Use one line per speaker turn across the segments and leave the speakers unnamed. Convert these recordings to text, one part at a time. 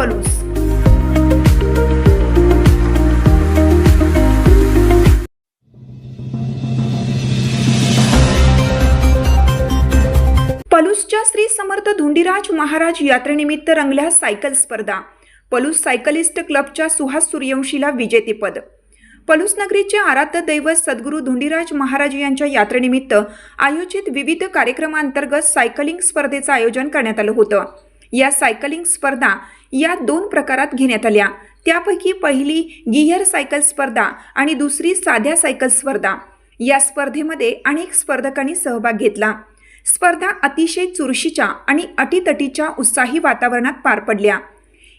पलूस. पलूसच्या श्री समर्थ धुंडीराज महाराज यात्रेनिमित्त रंगल्या सायकल स्पर्धा. पलूस सायकलिस्ट क्लबच्या सुहास सूर्यवंशीला विजेतेपद पलूस नगरीचे आराध्य दैवत सद्गुरू धुंडीराज महाराज यांच्या यात्रेनिमित्त आयोजित विविध कार्यक्रमांतर्गत सायकलिंग स्पर्धेचं आयोजन करण्यात आलं होतं. या सायकलिंग स्पर्धा या दोन प्रकारात घेण्यात आल्या. त्यापैकी पहिली गियर सायकल स्पर्धा आणि दुसरी साध्या सायकल स्पर्धा. या स्पर्धेमध्ये अनेक स्पर्धकांनी सहभाग घेतला. स्पर्धा अतिशय चुरशीच्या आणि अटीतटीच्या उत्साही वातावरणात पार पडल्या.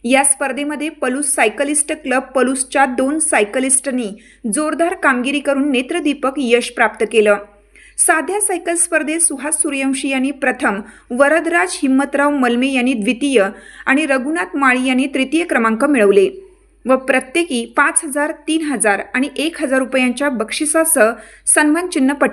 या स्पर्धेमध्ये पलूस सायकलिस्ट क्लब पलूसच्या दोन सायकलिस्टनी जोरदार कामगिरी करून नेत्रदीपक यश प्राप्त केलं. साध्या सायकल स्पर्धेत सुहास सूर्यवंशी यांनी प्रथम वरदराज हिम्मतराव मलमे यांनी द्वितीय आणि रघुनाथ माळी यांनी तृतीय क्रमांक मिळवले. व प्रत्येकी पाच हजार तीन हजार आणि एक हजार रुपयांच्या बक्षिसासह सन्मानचिन्ह पट